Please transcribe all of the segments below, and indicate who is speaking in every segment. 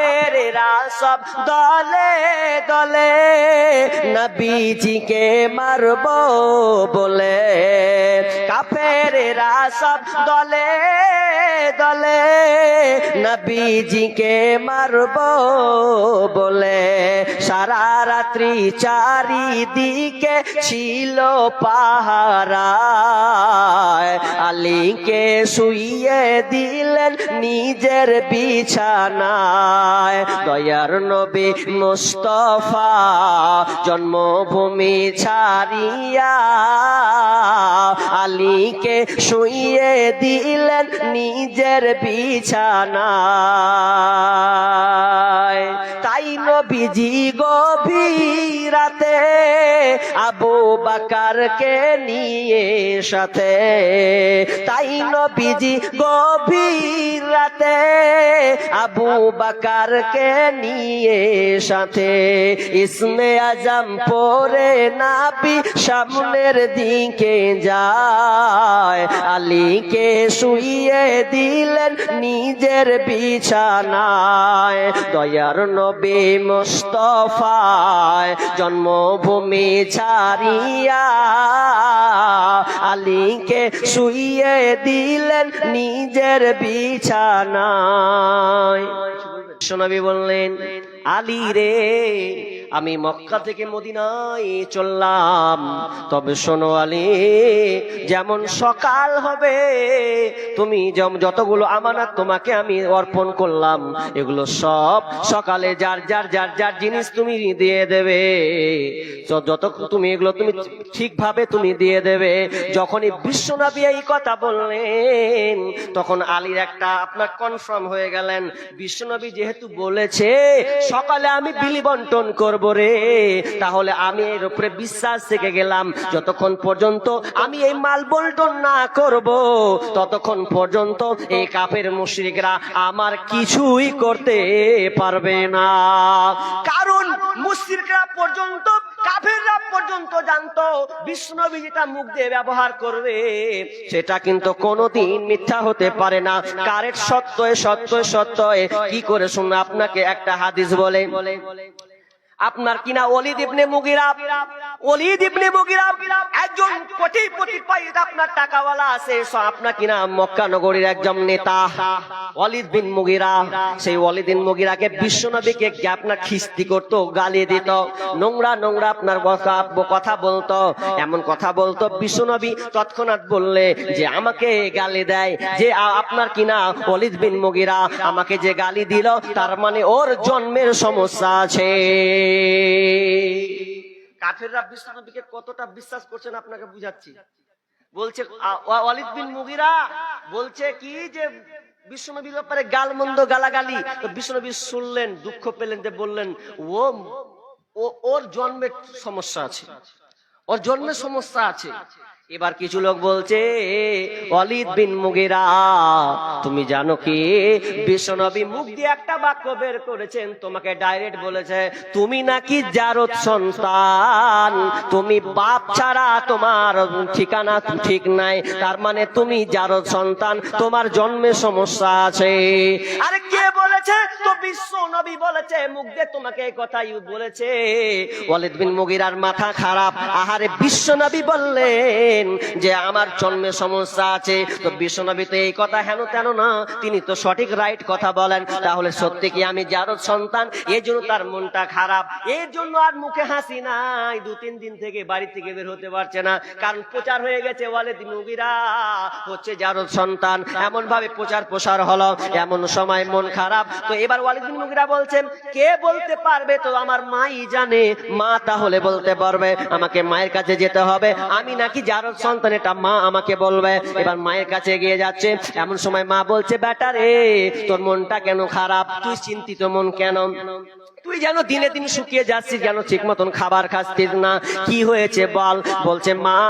Speaker 1: কাফেরেরা সব দলে দলে নবীজিকে মারব বলে। কাফেরেরা সব দলে দলে নবীজিকে মারব বলে। সারা রাত্রি চারিদিকে ছিল পাহারায় আলীকে শুইয়ে দিলেন নিজের বিছানায় দয়ার নবী মুস্তফা জন্মভূমি ছাড়িয়া আলীকে শুইয়ে দিলেন নিজের বিছানায়। তাই নবীজি গভীরাতে আবু বাকারকে নিয়ে সাথে। তাই নবীজি গভীর রাতে আবু বাকারকে নিয়ে সাথে। ইসমে আজম পরে নাবি সামনের দিকে যায়। আলীকে শুইয়ে দিলেন নিজের বিছানায়। দয়ার নবী মুস্তফায় জন্মভূমি ছাড়িয়া আলীকে শুইয়ে দিলেন নিজের বিছানায়। সোনাবি বললেন আলী রে, আমি মক্কা থেকে মদিনায় চললাম। তবে শোনো আলী, যেমন সকাল হবে, তুমি যতগুলো আমানত তোমাকে আমি অর্পণ করলাম, এগুলো সব সকালে যার যার যার যার জিনিস তুমি দিয়ে দেবে যত তুমি এগুলো তুমি ঠিকভাবে তুমি দিয়ে দেবে, যখনই বিশ্বনবী এই কথা বললেন, তখন আলীর একটা আপনার কনফার্ম হয়ে গেলেন, বিশ্বনবী যেহেতু বলেছে সকালে আমি বিলি বন্টন করব রে। তাহলে আমি এর উপরে বিশ্বাস থেকে গেলাম। যতক্ষণ পর্যন্ত আমি এই মাল বন্টন না করব, ততক্ষণ পর্যন্ত এই কাপের মুশরিকরা আমার কিছুই করতে পারবে না। কারণ মুশরিকরা পর্যন্ত কাফেররা পর্যন্ত জানতো বিষ্ণবী যেটা মুখ দিয়ে ব্যবহার করবে, সেটা কিন্তু কোনোদিন মিথ্যা হতে পারে না। কারের সত্যয় সত্যয় সত্যয় কি করে শুনুন আপনাকে একটা হাদিস বলে। আপনার কিনা অলিদ ইবনে মুগিরা মুগিরা একজন আপনার টাকাওয়ালা আছে আপনার কিনা একজন নেতা বিন মুগিরা। সেই বিশ্বনবীকে আপনার খিস্তি দিত? নোংরা নোংরা আপনার কথা বলতো। এমন কথা বলতো, বিশ্বনবী তৎক্ষণাৎ বললে যে আমাকে গালি দেয়, যে আপনার কিনা অলিদ বিন মুগিরা আমাকে যে গালি দিল, তার মানে ওর জন্মের সমস্যা আছে। কাফেররা বিশ্বনবীকে কতটা বিশ্বাস করছেন আপনাকে বুঝাচ্ছি। বলছে ওয়ালিদ বিন মুগিরা বলছে কি যে বিশ্বনবীর ব্যাপারে গালমন্দ গালাগালি। তো বিশ্বনবী শুনলেন, দুঃখ পেলেন যে বললেন, ও ওর জন্মের সমস্যা আছে। ওর জন্মের সমস্যা আছে। এবার কিছু লোক বলছে, অলিদ বিন মুগিরা, তুমি জানো কি? বিশ্বনবী মুখ দিয়ে একটা বাক্য বের করেছেন, তোমাকে ডাইরেক্ট বলেছে, তুমি নাকি জারদ সন্তান, তুমি বাপ ছাড়া তোমার ঠিকানা ঠিক নাই, তার মানে তুমি জারদ সন্তান, তোমার জন্মে সমস্যা আছে। আরে কে বলেছে? তো বিশ্ব নবী বলেছে, মুখ দিয়ে তোমাকে এই কথাই বলেছে ওয়ালিদ বিন মুগিরার মাথা খারাপ। আহারে বিশ্ব নবী বললেন যে আমার জন্মে সমস্যা আছে। তো বিশ্ব নবী তো এই কথা হেন তেন না, তিনি তো সঠিক রাইট কথা বলেন। তাহলে সত্যি কি আমি জারদ সন্তান? এই জন্য তার মনটা খারাপ। এর জন্য আর মুখে হাসি নাই। দু, তিন দিন থেকে বাড়ি থেকে বের হতে পারছে না। কারণ প্রচার হয়ে গেছে, ওয়ালিদ মুগিরা হচ্ছে জারদ সন্তান। এমন ভাবে প্রচার প্রসার হলো, এমন সময় মন খারাপ। তো এবার ওয়ালিদ বিন মুগিরা বলছেন, কে বলতে পারবে তো আমার মাই জানে? মা তাহলে বলতে পারবে, আমাকে মায়ের কাছে যেতে হবে। আমি নাকি যার সন্তান, এটা মা আমাকে বলবে। এবার মায়ের কাছে গিয়ে যাচ্ছে। এমন সময় মা বলছে, বেটা রে, তোর মনটা কেন খারাপ? তুই চিন্তিত মন কেন? তুই যেন দিনে দিন শুকিয়ে যাচ্ছিস, যেন ঠিক মতন খাবার খাচ্ছিস না। কি হয়েছে বল? বলছে, মা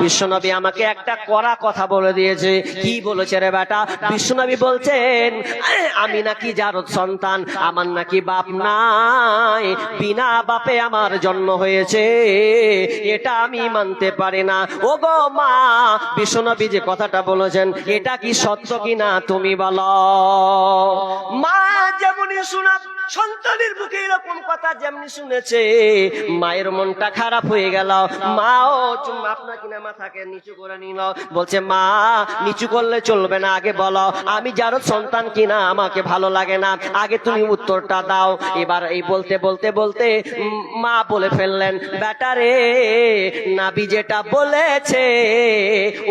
Speaker 1: বিশ্বনবী আমাকে একটা কড়া কথা বলে দিয়েছে। কি বলেছে রে বেটা? বিশ্বনবী বলছেন আমি নাকি জারদ সন্তান, আমার নাকি বাপ নাই, বিনা বাপে আমার জন্ম হয়েছে, এটা আমি মানতে পারি না। ও গো মা, বিশ্বনবী যে কথাটা বলেছেন, এটা কি সত্য কিনা তুমি বলো? মা সন্তানের মুখে এরকম কথা যেমনি শুনেছে, মায়ের মনটা খারাপ হয়ে গেল। মাও আপনার কিনা মাথাকে নিচু করে নিল। বলছে, মা, নিচু করলে চলবে না, আগে বলো, আমি যারও সন্তান কিনা আমাকে ভালো লাগে না, আগে তুমি উত্তরটা দাও। এবার এই বলতে বলতে বলতে মা বলে ফেললেন ব্যাটারে নাবি যেটা বলেছে,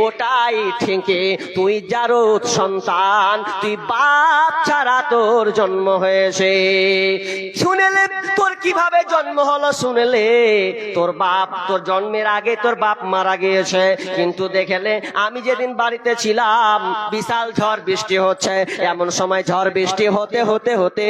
Speaker 1: ওটাই ঠিকই। তুই যারও সন্তান, তুই বাপ ছাড়া তোর জন্ম হয়েছে। শুনেলে তোর কীভাবে জন্ম হলো শুনেলে? তোর বাপ, তোর জন্মের আগে তোর বাপ মারা গিয়েছে। কিন্তু দেখেলে আমি যেদিন বাড়িতে ছিলাম, বিশাল ঝড় বৃষ্টি হচ্ছে। এমন সময় ঝড় বৃষ্টি হতে হতে হতে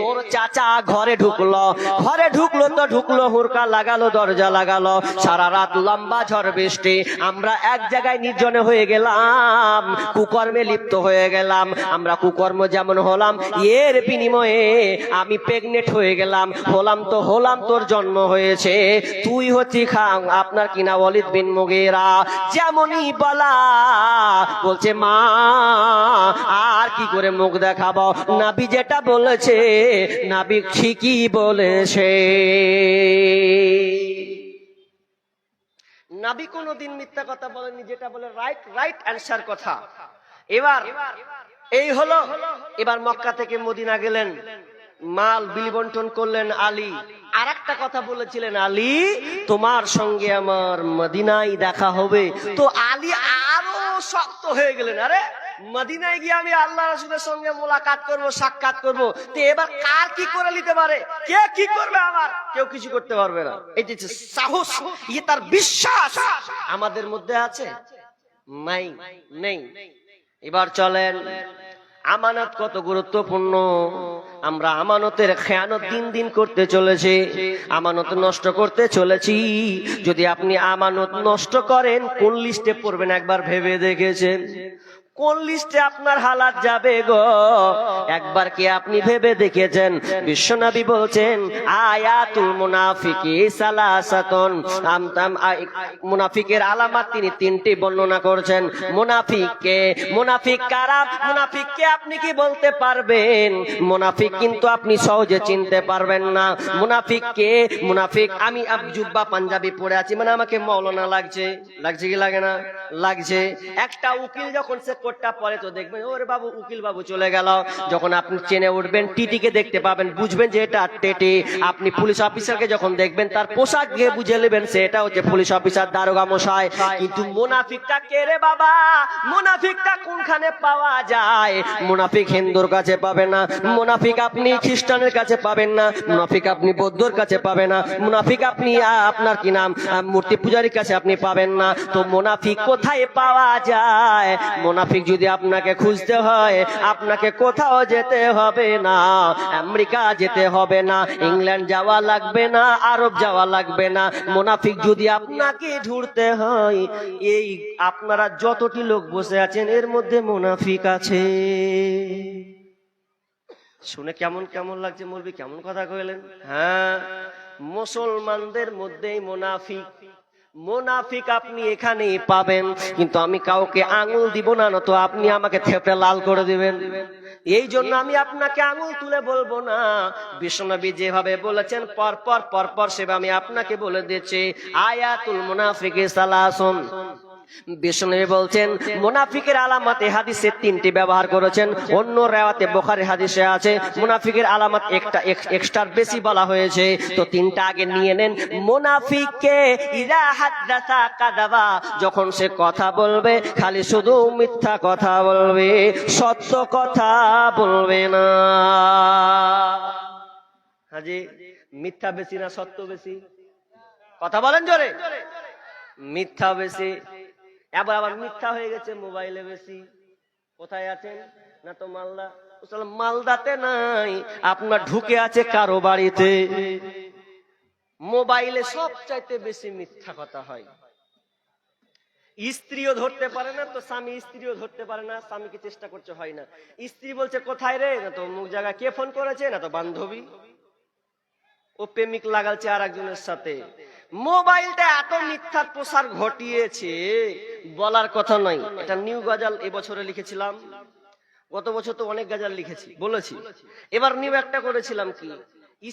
Speaker 1: তোর চাচা ঘরে ঢুকলো। ঘরে ঢুকলো তো ঢুকলো হুরকা লাগালো, দরজা লাগালো। সারা রাত লম্বা ঝড় বৃষ্টি। আমরা এক জায়গায় নির্জনে হয়ে গেলাম, কুকর্মে লিপ্ত হয়ে গেলাম। আমরা কুকর্ম যেমন হলাম, এর বিনিময়ে আমি প্রেগনেন্ট হয়ে গেলাম। হলাম তো, হলাম তোর জন্ম হয়েছে। তুই হচ্ছি খাং, আপনার কিনা ওয়ালিদ বিন মুগেরা? যেমনই বলা, বলছে, মা, আর কি করে মুখ দেখাবো? নাবি যেটা বলেছে, নাবি ঠিকই বলেছে। নাবি কোনোদিন মিথ্যা কথা বলেনি, যেটা বলে রাইট রাইট অ্যান্সার কথা। এবার এই হলো এবার মক্কা থেকে মদিনা গেলেন। মাল বিলি বন্টন করলেন আলী। আর একটা কথা বলেছিলেন আলী, তোমার সঙ্গে আমার মদিনায় দেখা হবে। তো আলী আরও শক্ত হয়ে গেলেন। আরে, মদিনায় গিয়ে আমি আল্লাহ রসুলের সঙ্গে মোলাকাত করব, সাক্ষাৎ করব। তো এবার কার কি করে নিতে পারে? কে কি করবে আমার কেউ কিছু করতে পারবে না। এই যে সাহস ইয়ে তার বিশ্বাস আমাদের মধ্যে আছে? নাই, নেই। এবার চলেন। আমানত কত গুরুত্বপূর্ণ? আমরা আমানতের খেয়ানত দিন দিন করতে চলেছে, আমানত নষ্ট করতে চলেছি। যদি আপনি আমানত নষ্ট করেন, কোন লিস্টে পড়বেন একবার ভেবে দেখেছেন? কোন লিস্টে আপনার হালাত যাবে গো? একবার কি আপনি ভেবে দেখেছেন? বিশ্বনবী বলছেন, আয়াতুল মুনাফিকি সালাসাতুন। আমতাম মুনাফিকের আলামত তিনি তিনটি বর্ণনা করছেন। মুনাফিককে, মুনাফিক কারা? মুনাফিককে আপনি কি বলতে পারবেন? মুনাফিক কিন্তু আপনি সহজে চিনতে পারবেন না। মুনাফিককে, মুনাফিক, আমি জুব্বা, পাঞ্জাবি পরে আছি মানে আমাকে মৌলানা লাগছে। লাগছে কি লাগে না? লাগছে। একটা উকিল যখন সে কোটটা পরে তো দেখবেন ওরে বাবু, উকিল বাবু চলে গেল। যখন আপনি চেনে উঠবেন, টিটিকে দেখতে পাবেন, বুঝবেন যে এটা টেটি। আপনি পুলিশ অফিসারকে যখন দেখবেন, তার পোশাক গিয়ে বুঝে নেবেন সে এটা হচ্ছে পুলিশ অফিসার, দারোগা মশাই। কিন্তু মুনাফিকটা কে রে বাবা? মুনাফিকটা কোনখানে পাওয়া যায়? মুনাফিক হিন্দুর কাছে পাবে না। মুনাফিক আপনি খ্রিস্টানের কাছে পাবেন না। মুনাফিক আপনি বৌদ্ধর কাছে পাবেন না। মুনাফিক আপনি আপনার কি নাম? মূর্তি পূজারীর কাছে আপনি পাবেন না। তো মুনাফিক কোথায় পাওয়া যায়? মুনাফিক যদি আপনাকে খুঁজতে হয়, আপনাকে কোথাও যেতে হবে না। আমেরিকা যেতে হবে না, ইংল্যান্ড যাওয়া লাগবে না, আরব যাওয়া লাগবে না। মুনাফিক যদি আপনাকে ঢুরতে হয়, এই আপনারা যতটি লোক বসে আছেন, এর মধ্যে মুনাফিক আছে। শুনে কেমন কেমন লাগছে মৌলবি কেমন কথা কইলেন? হ্যাঁ? মুসলমানদের মধ্যেই মুনাফিক মুনাফিক আপনি এখানেই পাবেন, কিন্তু আমি কাউকে আঙুল দিব না তো আপনি আমাকে থেপে লাল করে দিবেন। এই জন্য আমি আপনাকে আঙুল তুলে বলব না। বিশ্বনবী যেভাবে বলেছেন, পর পর পর পর সেভাবে আমি আপনাকে বলে দিচ্ছি আয়াতুল মুনাফিকে সালাসুন। বিষ্ণু বলছেন, মুনাফিকের আলামত হাদিসে তিনটি ব্যবহার করেছেন। অন্য রেওয়াতে বোখারি হাদিসে আছে, মুনাফিকের আলামত একটা এক্সট্রার বেশি বলা হয়েছে। তো তিনটা আগে নিয়ে নেন। মুনাফিককে ইরা হাদ্দাসা কাদাবা, যখন সে কথা বলবে, খালি শুধু মিথ্যা কথা বলবে, সত্য কথা বলবে না। হাজি, মিথ্যা বেশি না সত্য বেশি? কথা বলেন জোরে। মিথ্যা বেশি। এবার আবার মিথ্যা হয়ে গেছে মোবাইলে বেশি। কোথায় আছেন? না তো মালদা। মালদাতে নাই। আপনার ঢুকে আছে কারও বাড়িতে। মোবাইলে সব চাইতে বেশি মিথ্যা কথা হয়। স্ত্রীও ধরতে পারে না তো স্বামী স্ত্রীও ধরতে পারে না স্বামীকে চেষ্টা করছে হয় না। স্ত্রী বলছে কোথায় রে? না তো মুখ জায়গায় কে ফোন করেছে? না তো বান্ধবী? ও প্রেমিক লাগালছে আর একজনের সাথে। মোবাইলটা এত মিথ্যার প্রসার ঘটিয়েছে, বলার কথা নয়। এটা নিউ গজাল এবছরে লিখেছিলাম। গত বছর তো অনেক গাজাল লিখেছি, বলেছি। এবার নিউ একটা করেছিলাম কি?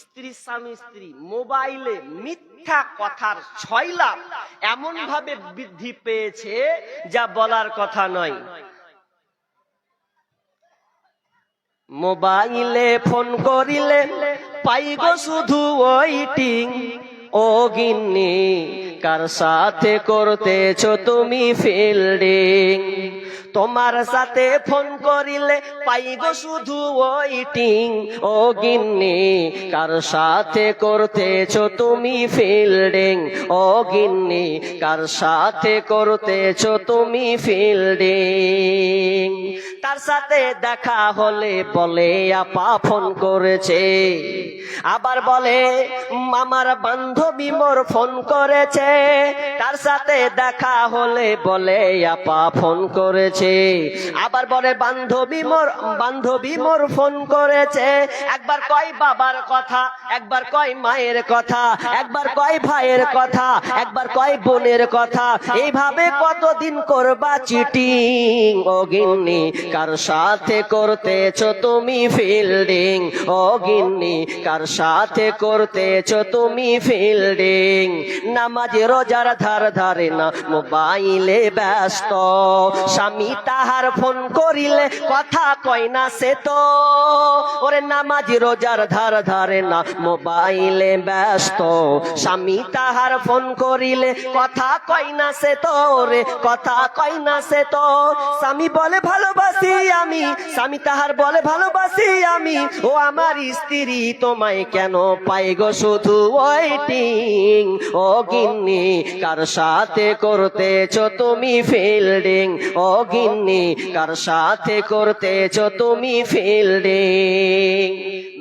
Speaker 1: স্ত্রী, স্বামী, স্ত্রী, মোবাইলে মিথ্যা কথার ছয় লাভ এমন ভাবে বৃদ্ধি পেয়েছে যা বলার কথা নয়। মোবাইলে ফোন করিলে পাইব শুধু ওইটিং ও গিন্নি কার সাথে করতেছ তুমি ফিল্ডিং তোমার সাথে ফোন করিলে পাইব শুধু ওইটিং ও গিন্নি, কার সাথে করতেছ তুমি ফিল্ডিং? ও গিন্নি, কার সাথে করতেছ তুমি ফিল্ডিং? তার সাথে দেখা হলে বলে, আপা ফোন করেছে। আবার বলে আমার বান্ধবী মোর ফোন করেছে। তার সাথে দেখা হলে বলে, আপা ফোন করেছে। আবার বলে, বান্ধবী মোর বান্ধবী মোর ফোন করেছে। একবার কয় বাবার কথা, একবার কয় মায়ের কথা, একবার কয় ভাইয়ের কথা, একবার কয় বোনের কথা। এইভাবে কতদিন করবা চিটিং ও গিন্নি, কার সাথে করতেছ তুমি ফিল্ডিং ও গিন্নি, কার সাথে করতেছ তুমি ফিল্ডিং নামাজ রোজার ধার ধারে না, মোবাইলে ব্যস্ত। স্বামী তাহার ফোন করিলে কথা কয় না সে তো। ওরে নামাজ রোজার ধার ধারে না, মোবাইলে ব্যস্ত। স্বামী তাহার ফোন করিলে কথা কয় না সে তো রে, কথা কয় না সে তো। স্বামী বলে, ভালোবাসি আমি। স্বামী তাহার বলে, ভালোবাসি আমি। ও আমার স্ত্রী, তোমায় কেন পাই গো শুধু ওয়েটিং ও গিন্নি, কার সাথে করতেছ তুমি ফিল্ডিং ও গিন্নি কার সাথে করতেছ তুমি ফিল্ডিং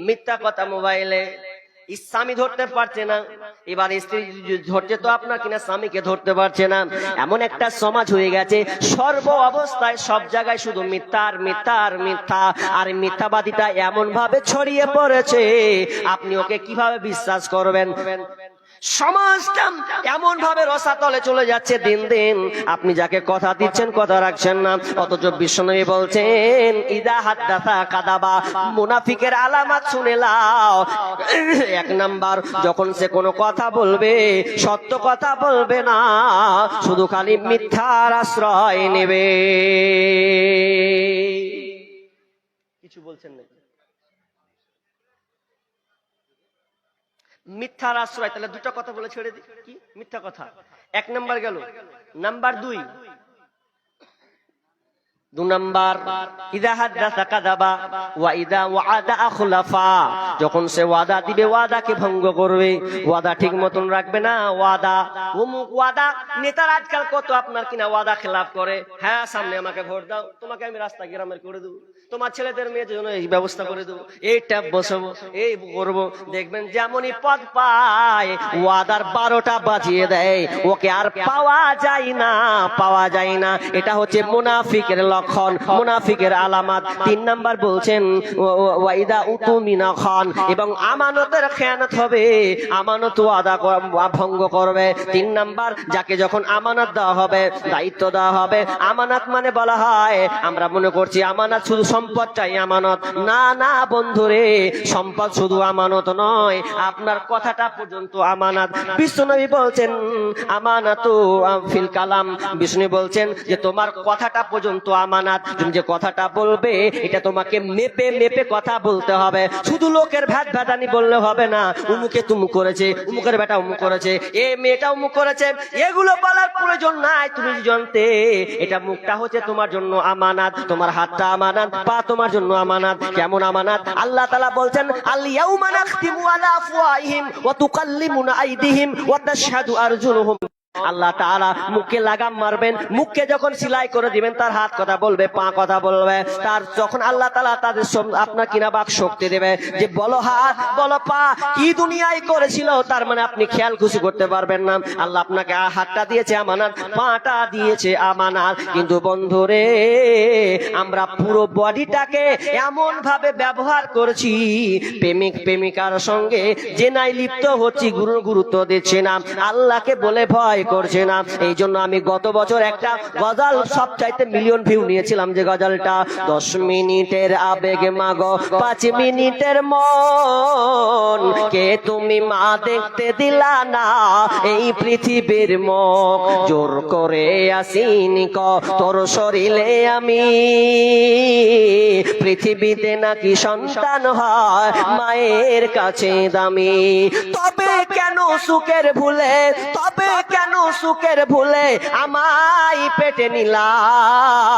Speaker 1: মিথ্যা কথা মোবাইলে। স্বামী ধরতে পারছে না। এবার স্ত্রী ধরছে তো আপনার কিনা স্বামীকে ধরতে পারছে না। এমন একটা সমাজ হয়ে গেছে, সর্ব অবস্থায় সব জায়গায় শুধু মিথ্যা আর মিথ্যা আর মিথ্যা, আর এমন ভাবে ছড়িয়ে পড়েছে। আপনি ওকে কীভাবে বিশ্বাস করবেন? সমাজটা এমন ভাবে রসাতলে চলে যাচ্ছে দিন দিন। আপনি যাকে কথা দিচ্ছেন, কথা রাখছেন না। অথচ বিষ্ণনবী বলছেন, ইদা হাদ্দাথা কাদাবা। মুনাফিকের আলামাত শুনে লাও। এক নাম্বার, যখন সে কোনো কথা বলবে, সত্য কথা বলবে না, শুধু খালি মিথ্যার আশ্রয় নেবে। কিছু বলছেন নাকি? মিথ্যার আশ্রয় তাহলে দুটো কথা বলে ছেড়ে দিই কি? মিথ্যা কথা। এক নাম্বার গেল। নাম্বার দুই। দু ওয়াদা যখন সে ওয়াদা দিবে, ওয়াদাকে ভঙ্গ করবে। ওয়াদা ঠিক মতন রাখবে না। ওয়াদা, অমুক ওয়াদা, নেতার আজকাল কত আপনার কিনা ওয়াদা খেলাফ করে। হ্যাঁ সামনে আমাকে ভোট দাও। তোমাকে আমি রাস্তা গ্রামের করে দেবো। তোমার ছেলেদের মেয়েদের জন্য এই ব্যবস্থা করে দেবো, এই ট্যাপ বসাবো, এই করব। দেখবেন যেমনই পদ পায়, ওয়াদার বারোটা বাজিয়ে দেয়। ওকে আর পাওয়া যায় না, পাওয়া যায় না। এটা হচ্ছে মুনাফিকের লক্ষণ, মুনাফিকের আলামাত। তিন নাম্বার বলছেন ওয়াইদা উতুমিনা খান। এবং আমানতের খেয়ানত হবে, আমানত ওয়াদা ভঙ্গ করবে। তিন নাম্বার, যাকে যখন আমানত দেওয়া হবে, দায়িত্ব দেওয়া হবে, আমানত মানে বলা হয়, আমরা মনে করছি আমানত শুধু সম্পদটাই আমানত। না না, বন্ধুরে, সম্পদ শুধু আমানত নয়, আপনার কথাটা পর্যন্ত আমানত। বিষ্ণুনবী বলছেন, আমানত ফিল কালাম। বিষ্ণু বলছেন যে, তোমার কথাটা পর্যন্ত আমানাত। তুমি যে কথাটা বলবে, এটা তোমাকে মেপে মেপে কথা বলতে হবে। শুধু লোকের ভ্যাট ভ্যাটানি বললে হবে না। উমুকে তুমু করেছে, উমুকের বেটা উমুক করেছে, এ মেয়েটা উমুক করেছে। এগুলো বলার প্রয়োজন নাই, তুমি জানতে, এটা মুখটা হচ্ছে তোমার জন্য আমানাত, তোমার হাতটা আমানাত। পা তোমার জন্য আমানাত। কেমন আমানাত? আল্লাহ তাআলা বলছেন আল ইয়াউমা নাখতিমু আলা আফওয়াহিম ওয়া তুকাল্লিমুনা আইদিহিম ওয়া তাশহাদু আরজুলুহুম। আল্লাহ তাআলা মুখে লাগাম মারবেন, মুখকে যখন সেলাই করে দিবেন, তার হাত কথা বলবে, পা কথা বলবে, তার যখন আল্লাহ তাআলা তাদের আপনার কিনা বাক শক্তি দেবে, যে বলো হাত, বলো পা, কি দুনিয়ায় করেছিল, তার মানে আপনি খেয়াল খুশি করতে পারবেন না। আল্লাহ আপনাকে হাতটা দিয়েছে আমানত পাটা দিয়েছে আমানত কিন্তু বন্ধুরে, আমরা পুরো বডিটাকে এমন ভাবে ব্যবহার করছি, প্রেমিক প্রেমিকার সঙ্গে, যে নাই লিপ্ত হচ্ছি গুরু গুরুত্ব দিচ্ছে না। আল্লাহকে বলে ভয় করছে না। এই জন্য আমি গত বছর একটা গজাল সব চাইতে মিলিয়ন ভিউ নিয়েছিলাম যে গজালটা। দশ মিনিটের আবেগ মাগো, পাঁচ মিনিটের মন। কে তুমি মা দেখতে দিলা না? এই পৃথিবীর মুখ। জোর করে আসিনি ক, তোর শরীরে আমি। পৃথিবীতে নাকি সন্তান হয়, মায়ের কাছে দামি। তবে কেন সুখের ভুলে, তবে কেন সুখের ভুলে আমায় পেটে নিলা।